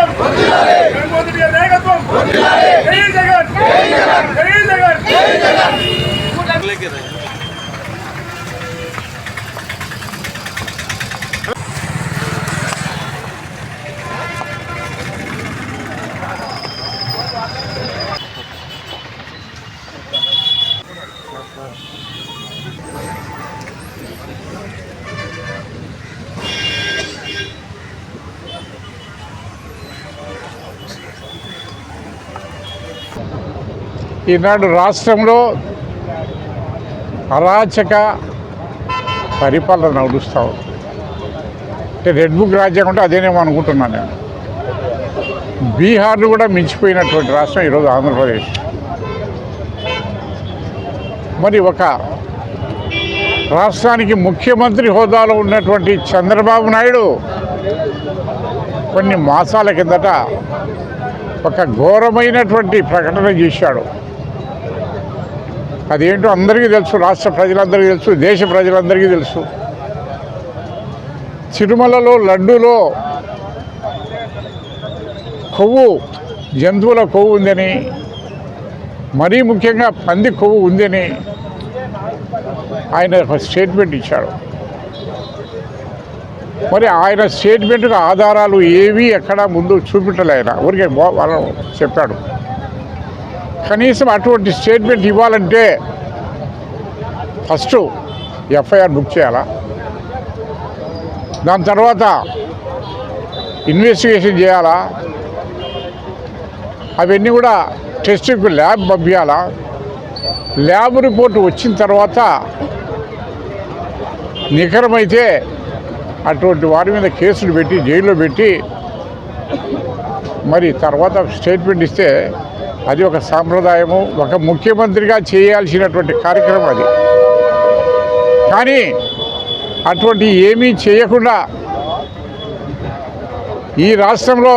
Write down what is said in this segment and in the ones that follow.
నాయకత్వం జగన్మోహన్ రెడ్డి గారి నాయకత్వం జై జగన్ జై జగన్ ఈనాడు రాష్ట్రంలో అరాచక పరిపాలన నడుస్తూ ఉంది. అంటే రెడ్ బుక్ రాజ్యం అంటే అదేనేమో అనుకుంటున్నాను నేను. బీహార్ను కూడా మించిపోయినటువంటి రాష్ట్రం ఈరోజు ఆంధ్రప్రదేశ్. మరి ఒక రాష్ట్రానికి ముఖ్యమంత్రి హోదాలో ఉన్నటువంటి చంద్రబాబు నాయుడు కొన్ని మాసాల కిందట ఒక ఘోరమైనటువంటి ప్రకటన చేశాడు. అదేంటో అందరికీ తెలుసు రాష్ట్ర ప్రజలందరికీ తెలుసు దేశ ప్రజలందరికీ తెలుసు. తిరుమలలో లడ్డూలో కొవ్వు జంతువుల కొవ్వు ఉందని మరీ ముఖ్యంగా పంది కొవ్వు ఉందని ఆయన ఒక స్టేట్మెంట్ ఇచ్చాడు. మరి ఆయన స్టేట్మెంట్కి ఆధారాలు ఏవి ఎక్కడ ముందు చూపించలే ఆయన. ఊరికే వాళ్ళు చెప్పాడు. కనీసం అటువంటి స్టేట్మెంట్ ఇవ్వాలంటే ఫస్ట్ ఎఫ్ఐఆర్ బుక్ చేయాలా? దాని తర్వాత ఇన్వెస్టిగేషన్ చేయాలా? అవన్నీ కూడా టెస్ట్కి ల్యాబ్ పంపించాలా ల్యాబ్ రిపోర్ట్ వచ్చిన తర్వాత నిఖరమైతే అటువంటి వారి మీద కేసులు పెట్టి జైల్లో పెట్టి మరి తర్వాత స్టేట్మెంట్ ఇస్తే అది ఒక సాంప్రదాయము ఒక ముఖ్యమంత్రిగా చేయాల్సినటువంటి కార్యక్రమం అది. కానీ అటువంటి ఏమీ చేయకుండా ఈ రాష్ట్రంలో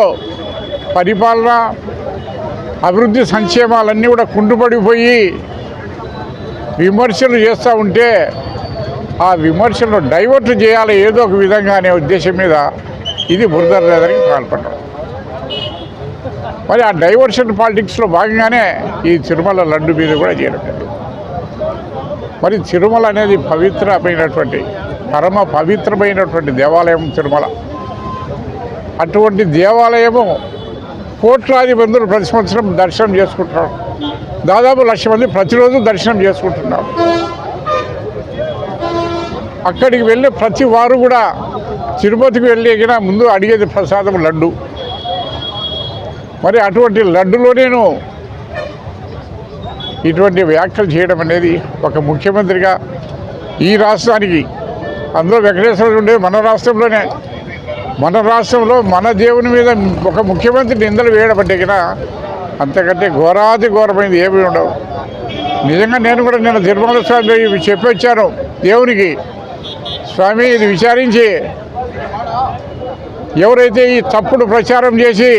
పరిపాలన అభివృద్ధి సంక్షేమాలన్నీ కూడా కుంటుపడిపోయి విమర్శలు చేస్తూ ఉంటే ఆ విమర్శలను డైవర్ట్ చేయాలి ఏదో ఒక విధంగా అనే ఉద్దేశం మీద ఇది బురద బురదరికి పాల్పడ్డాం. మరి ఆ డైవర్షన్ పాలిటిక్స్లో భాగంగానే ఈ తిరుమల లడ్డు మీద కూడా చేయడం మరి తిరుమల అనేది పవిత్రమైనటువంటి పరమ పవిత్రమైనటువంటి దేవాలయం తిరుమల. అటువంటి దేవాలయము కోట్లాది మందులు ప్రతి సంవత్సరం దర్శనం చేసుకుంటున్నారు దాదాపు లక్ష మంది ప్రతిరోజు దర్శనం చేసుకుంటున్నారు అక్కడికి వెళ్ళే ప్రతి వారు కూడా తిరుపతికి వెళ్ళి ముందు అడిగేది ప్రసాదం లడ్డు. మరి అటువంటి లడ్డులో నేను ఇటువంటి వ్యాఖ్యలు చేయడం అనేది ఒక ముఖ్యమంత్రిగా ఈ రాష్ట్రానికి అందులో వెంకటేశ్వరుడు ఉండే మన రాష్ట్రంలోనే. మన రాష్ట్రంలో మన దేవుని మీద ఒక ముఖ్యమంత్రి నిందలు వేయడం అంటే అంతకంటే ఘోరాది ఘోరమైనది ఏమీ ఉండవు. నిజంగా నేను కూడా నేను తిరుమల స్వామి చెప్పి వచ్చాను దేవునికి. స్వామి ఇది విచారించి ఎవరైతే ఈ తప్పుడు ప్రచారం చేసి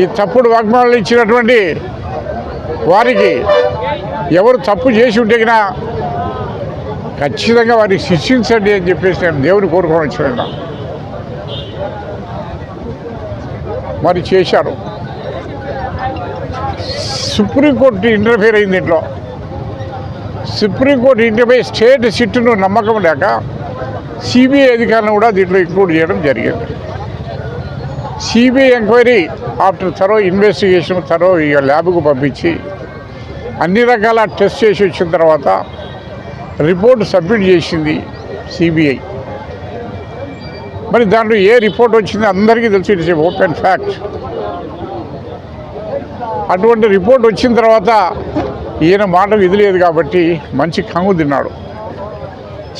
ఈ తప్పుడు వాగ్మానాలు ఇచ్చినటువంటి వారికి ఎవరు తప్పు చేసి ఉంటే ఖచ్చితంగా వారికి శిక్షించండి అని చెప్పేసి నేను దేవుని కోరుకోవడం వచ్చిన మరి చేశారు. సుప్రీంకోర్టు ఇంటర్ఫీర్ అయింది ఇంట్లో. సుప్రీంకోర్టు ఇంటర్ఫీర్ స్టేట్ సిట్టును నమ్మకం లేక సిబిఐ అధికారులను కూడా దీంట్లో ఇంక్లూడ్ చేయడం జరిగింది. CBI enquiry after thorough investigation thorough ఇక ల్యాబ్కు పంపించి అన్ని రకాల టెస్ట్ చేసి వచ్చిన తర్వాత రిపోర్ట్ సబ్మిట్ చేసింది సిబిఐ. మరి దాంట్లో ఏ రిపోర్ట్ వచ్చిందో అందరికీ తెలిసి ఇట్స్ ఓపెన్ ఫ్యాక్ట్. అటువంటి రిపోర్ట్ వచ్చిన తర్వాత ఈయన మాట విదిలేదు కాబట్టి మంచి కంగు తిన్నాడు.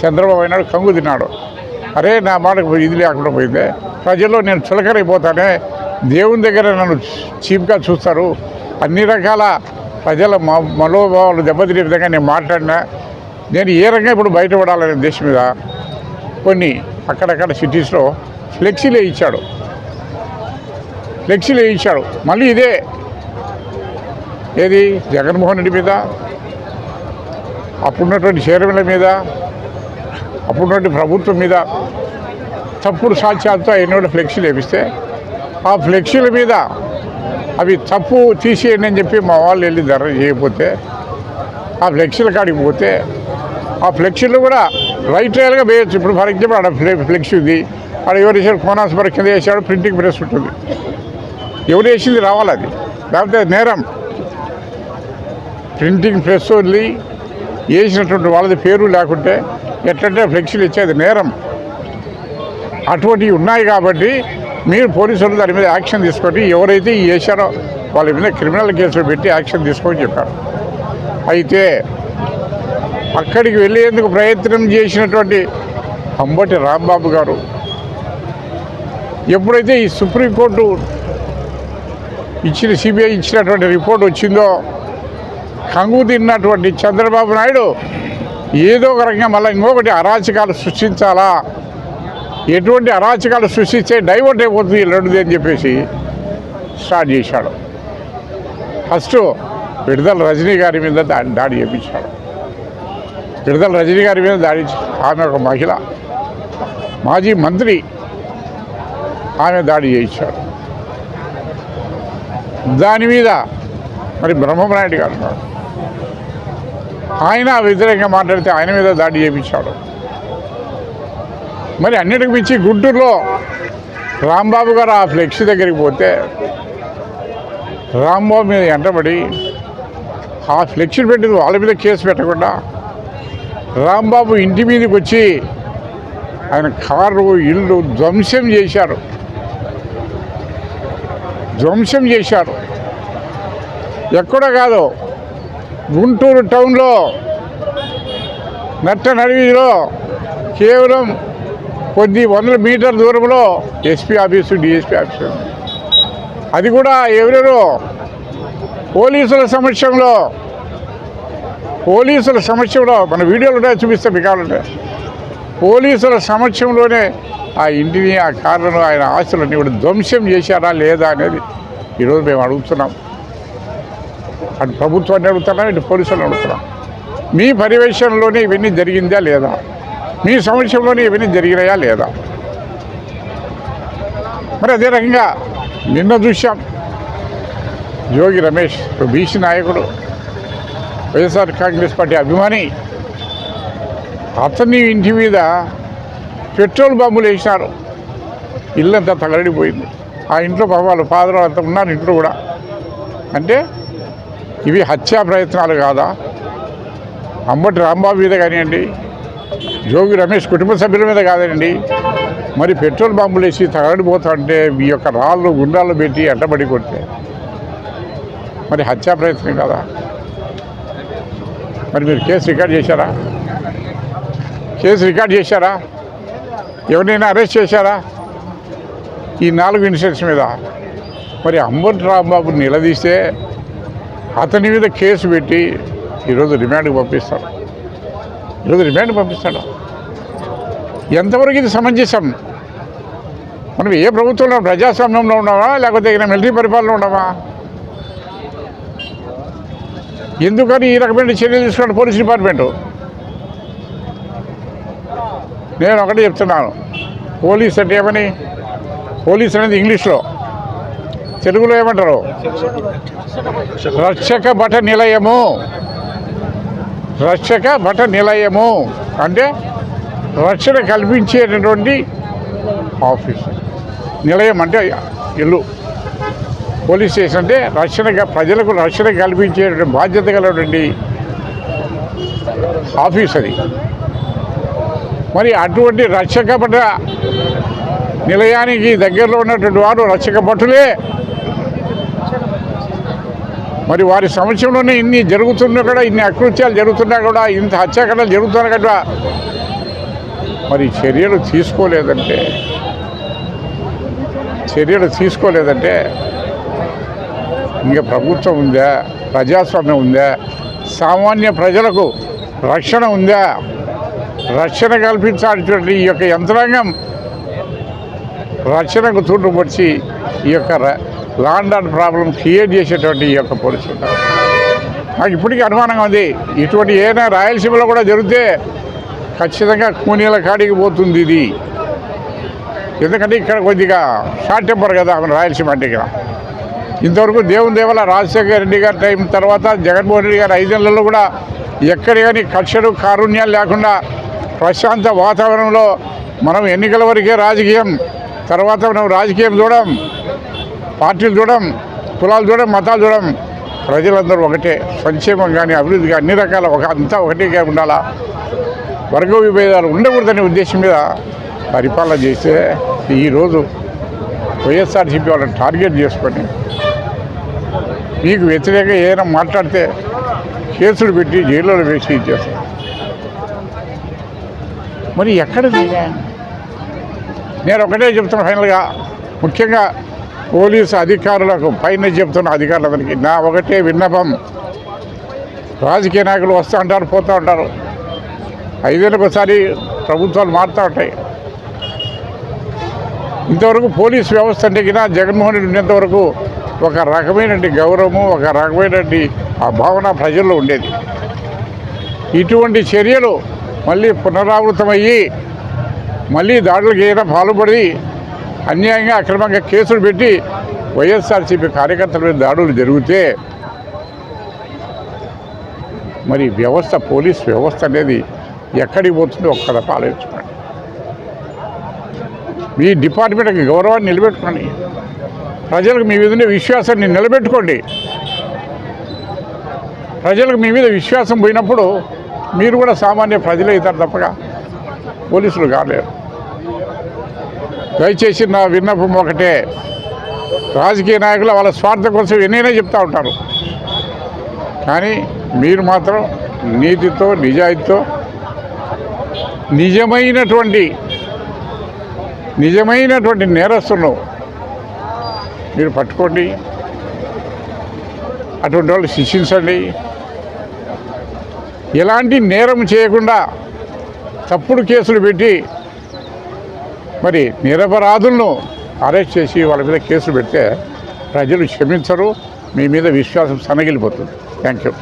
చంద్రబాబు అయినాడు కంగు తిన్నాడు. అరే నా మాటకు ఇది లేకుండా పోయిందే. ప్రజల్లో నేను చులకరైపోతానే దేవుని దగ్గర నన్ను చీప్గా చూస్తారు. అన్ని రకాల ప్రజల మనోభావాలు దెబ్బతినే విధంగా నేను మాట్లాడినా. నేను ఏ రకంగా ఇప్పుడు బయటపడాలనే దేశం మీద కొన్ని అక్కడక్కడ సిటీస్లో ఫ్లెక్సీలే ఇచ్చాడు. ఫ్లెక్సీలే ఇచ్చాడు. మళ్ళీ ఇదే. ఏది? జగన్మోహన్ రెడ్డి మీద అప్పుడున్నటువంటి చైర్మన్ల మీద అప్పుడున్నటువంటి ప్రభుత్వం మీద తప్పుడు సాక్ష్యాలతో ఆయన ఫ్లెక్సీలు వేపిస్తే ఆ ఫ్లెక్సీల మీద అవి తప్పు తీసేయండి అని చెప్పి మా వాళ్ళు వెళ్ళి ధర చేయకపోతే ఆ ఫ్లెక్సీల కాడికి పోతే ఆ ఫ్లెక్సీలు కూడా రైట్ రైల్గా వేయచ్చు. ఇప్పుడు ఫర్ ఎగ్జాంపుల్ ఆడ ఫ్లె ఫ్లెక్సీ ఉంది. ఆడ ఎవరు వేసాడు వరకు కింద వేసాడు ప్రింటింగ్ ప్రెస్ ఉంటుంది. ఎవరు వేసింది రావాలి అది. లేకపోతే నేరం. ప్రింటింగ్ ప్రెస్ వదిలి వేసినటువంటి వాళ్ళది పేరు లేకుంటే ఎట్లంటే ఫ్లెక్సీలు ఇచ్చేది నేరం. అటువంటివి ఉన్నాయి కాబట్టి మీరు పోలీసులు దాని మీద యాక్షన్ తీసుకొని ఎవరైతే చేశారో వాళ్ళ మీద క్రిమినల్ కేసులు పెట్టి యాక్షన్ తీసుకోమని చెప్పారు. అయితే అక్కడికి వెళ్ళేందుకు ప్రయత్నం చేసినటువంటి అంబటి రాంబాబు గారు ఎప్పుడైతే ఈ సుప్రీంకోర్టు ఇచ్చిన సిబిఐ ఇచ్చినటువంటి రిపోర్ట్ వచ్చిందో కంగు తిన్నటువంటి చంద్రబాబు నాయుడు ఏదో ఒక రకంగా మళ్ళీ ఇంకొకటి అరాచకాలు సృష్టించాలా? ఎటువంటి అరాచకాలు సృష్టిస్తే డైవర్ట్ అయిపోతుంది ఇల్లుడిది అని చెప్పేసి స్టార్ట్ చేశాడు. ఫస్ట్ విడుదల రజనీ గారి మీద దాడి దాడి చేపించాడు. విడుదల రజనీ గారి మీద దాడి ఆమె ఒక మహిళ మాజీ మంత్రి ఆమె దాడి చేయించాడు. దాని మీద మరి బ్రహ్మనాయుడు గారు ఆయన వ్యతిరేకంగా మాట్లాడితే ఆయన మీద దాడి చేయించాడు. మరి అన్నిటికి మించి గుంటూరులో రాంబాబు గారు ఆ ఫ్లెక్సీ దగ్గరికి పోతే రాంబాబు మీద ఎంటబడి ఆ ఫ్లెక్సీ పెట్టింది వాళ్ళ మీద కేసు పెట్టకుండా రాంబాబు ఇంటి మీదకి వచ్చి ఆయన కారు ఇల్లు ధ్వంసం చేశారు. ధ్వంసం చేశారు. ఎక్కడో కాదు గుంటూరు టౌన్లో నట్ట నడివిలో కేవలం కొద్ది వందల మీటర్ దూరంలో ఎస్పీ ఆఫీసు డిఎస్పీ ఆఫీసు అది కూడా ఎవరెవరో పోలీసుల సమక్షంలో పోలీసుల సమక్షంలో మన వీడియోలు ఉంటాయి చూపిస్తే మీకు కావాలంటే పోలీసుల సమక్షంలోనే ఆ ఇంటిని ఆ కార్లను ఆయన ఆస్తులన్నీ కూడా ధ్వంసం చేశారా లేదా అనేది ఈరోజు మేము అడుగుతున్నాం. అటు ప్రభుత్వాన్ని అడుగుతున్నాం ఇటు పోలీసులను అడుగుతున్నాం. మీ పర్యవేక్షణలోనే ఇవన్నీ జరిగిందా లేదా? మీ సమక్షంలోనే ఇవన్నీ జరిగినాయా లేదా? మరి అదే రకంగా నిన్న చూశాం యోగి రమేష్ బీసీ నాయకుడు వైఎస్ఆర్ కాంగ్రెస్ పార్టీ అభిమాని. అతని ఇంటి మీద పెట్రోల్ బాంబులు వేసినారు. ఇల్లంతా తగలడిపోయింది. ఆ ఇంట్లో పాపం వాళ్ళ ఫాదర్ అంతా ఉన్నారు ఇంట్లో కూడా. అంటే ఇవి హత్యా ప్రయత్నాలు కాదా? అంబటి రాంబాబు మీద కానివ్వండి జోగి రమేష్ కుటుంబ సభ్యుల మీద కాదండి. మరి పెట్రోల్ బాంబులు వేసి తగడిపోతాంటే మీ యొక్క రాళ్ళు గుండాలు పెట్టి అడ్డబడి కొడితే. మరి హత్యా ప్రయత్నం కదా? మరి మీరు కేసు రికార్డ్ చేశారా? కేసు రికార్డ్ చేశారా? ఎవరినైనా అరెస్ట్ చేశారా? ఈ నాలుగు ఇన్సిడెంట్స్ మీద. మరి అంబటి రాంబాబు నిలదీస్తే అతని మీద కేసు పెట్టి ఈరోజు రిమాండ్కి పంపిస్తారు. ఈరోజు రిమాండ్ పంపిస్తాడు ఎంతవరకు ఇది సమంజసం? మనం ఏ ప్రభుత్వంలో ప్రజాస్వామ్యంలో ఉన్నావా? లేకపోతే ఇక్కడ మిలిటరీ పరిపాలన ఉండవా ఎందుకని ఈ రకమైన చర్యలు తీసుకున్నాడు పోలీస్ డిపార్ట్మెంటు? నేను ఒకటి చెప్తున్నాను. పోలీస్ అంటే ఏమని? పోలీస్ అనేది ఇంగ్లీష్లో. తెలుగులో ఏమంటారు? రక్షక బట నిలయము. రక్షక భట నిలయము అంటే రక్షణ కల్పించేటటువంటి ఆఫీస్. నిలయం అంటే ఇల్లు. పోలీస్ స్టేషన్ అంటే రక్షణ ప్రజలకు రక్షణ కల్పించేటువంటి బాధ్యత గలటువంటి ఆఫీస్ అది. మరి అటువంటి రక్షక భట నిలయానికి దగ్గరలో ఉన్నటువంటి వారు రక్షక భటులే మరి వారి సమస్యలోనే ఇన్ని జరుగుతున్నా కూడా ఇన్ని అకృత్యాలు జరుగుతున్నా కూడా ఇంత హత్యాకాండాలు జరుగుతున్నా కూడా మరి చర్యలు తీసుకోలేదంటే చర్యలు తీసుకోలేదంటే ఇంకా ప్రభుత్వం ఉందా ప్రజాస్వామ్యం ఉందా సామాన్య ప్రజలకు రక్షణ ఉందా రక్షణ కల్పించాల్సినటువంటి ఈ యొక్క యంత్రాంగం రక్షణకు తూటుపడిచి ఈ యొక్క లాండ్ ఆర్డర్ ప్రాబ్లం క్రియేట్ చేసేటువంటి ఈ యొక్క పరిస్థితి నాకు ఇప్పటికీ అనుమానంగా ఉంది. ఇటువంటి ఏదైనా రాయలసీమలో కూడా జరిగితే ఖచ్చితంగా కూనీల కాడికి పోతుంది ఇది. ఎందుకంటే ఇక్కడ కొద్దిగా షార్ట్ టెంపర్ కదా మన రాయలసీమ అంటే ఇక్కడ. ఇంతవరకు దేవుని దేవల రాజశేఖర రెడ్డి గారి టైం తర్వాత జగన్మోహన్ రెడ్డి గారి ఐదేళ్ళలో కూడా ఎక్కడ కానీ కక్షలు కారుణ్యాలు లేకుండా ప్రశాంత వాతావరణంలో మనం ఎన్నికల వరకే రాజకీయం తర్వాత మనం రాజకీయం చూడడం పార్టీలు చూడం కులాలు చూడడం మతాలు చూడడం ప్రజలందరూ ఒకటే సంక్షేమం కానీ అభివృద్ధి కానీ అన్ని రకాల ఒక అంతా ఒకటే ఉండాలా? వర్గ విభేదాలు ఉండకూడదనే ఉద్దేశం మీద పరిపాలన చేస్తే ఈరోజు వైఎస్ఆర్సీపీ వాళ్ళని టార్గెట్ చేసుకొని మీకు వ్యతిరేకంగా ఏదైనా మాట్లాడితే కేసులు పెట్టి జైల్లో వేసి ఇచ్చేస్తారు. మరి ఎక్కడిది? నేను ఒకటే చెప్తున్నాను ఫైనల్గా. ముఖ్యంగా పోలీసు అధికారులకు పైన చెప్తున్న అధికారులందరికీ నా ఒకటే విన్నపం. రాజకీయ నాయకులు వస్తూ ఉంటారు పోతూ ఉంటారు ఐదేళ్ళకి ఒకసారి ప్రభుత్వాలు మారుతూ ఉంటాయి. ఇంతవరకు పోలీస్ వ్యవస్థ అంటే కింద జగన్మోహన్ రెడ్డి ఉన్నంతవరకు ఒక రకమైనటువంటి గౌరవము ఒక రకమైనటువంటి ఆ భావన ప్రజల్లో ఉండేది. ఇటువంటి చర్యలు మళ్ళీ పునరావృతమయ్యి మళ్ళీ దాడులకు ఏదైనా పాల్పడి అన్యాయంగా అక్రమంగా కేసులు పెట్టి వైఎస్ఆర్సీపీ కార్యకర్తల మీద దాడులు జరిగితే మరి వ్యవస్థ పోలీస్ వ్యవస్థ అనేది ఎక్కడికి పోతుందో ఒక్క దఫా ఆలోచించుకోండి. మీ డిపార్ట్మెంట్కి గౌరవాన్ని నిలబెట్టుకోండి. ప్రజలకు మీ మీద విశ్వాసాన్ని నిలబెట్టుకోండి. ప్రజలకు మీ మీద విశ్వాసం పోయినప్పుడు మీరు కూడా సామాన్య ప్రజలే అవుతారు తప్పగా పోలీసులు కాలేరు. దయచేసి నా విన్నపం ఒకటే. రాజకీయ నాయకులు వాళ్ళ స్వార్థం కోసం ఎన్నైనా చెప్తూ ఉంటారు. కానీ మీరు మాత్రం నీతితో నిజాయితీతో నిజమైనటువంటి నిజమైనటువంటి నేరస్తులను మీరు పట్టుకోండి. అటువంటి వాళ్ళు శిక్షించండి. ఎలాంటి నేరం చేయకుండా తప్పుడు కేసులు పెట్టి మరి నిరపరాధులను అరెస్ట్ చేసి వాళ్ళ మీద కేసులు పెడితే ప్రజలు క్షమించరు మీ మీద విశ్వాసం సన్నగిలిపోతుంది థ్యాంక్ యూ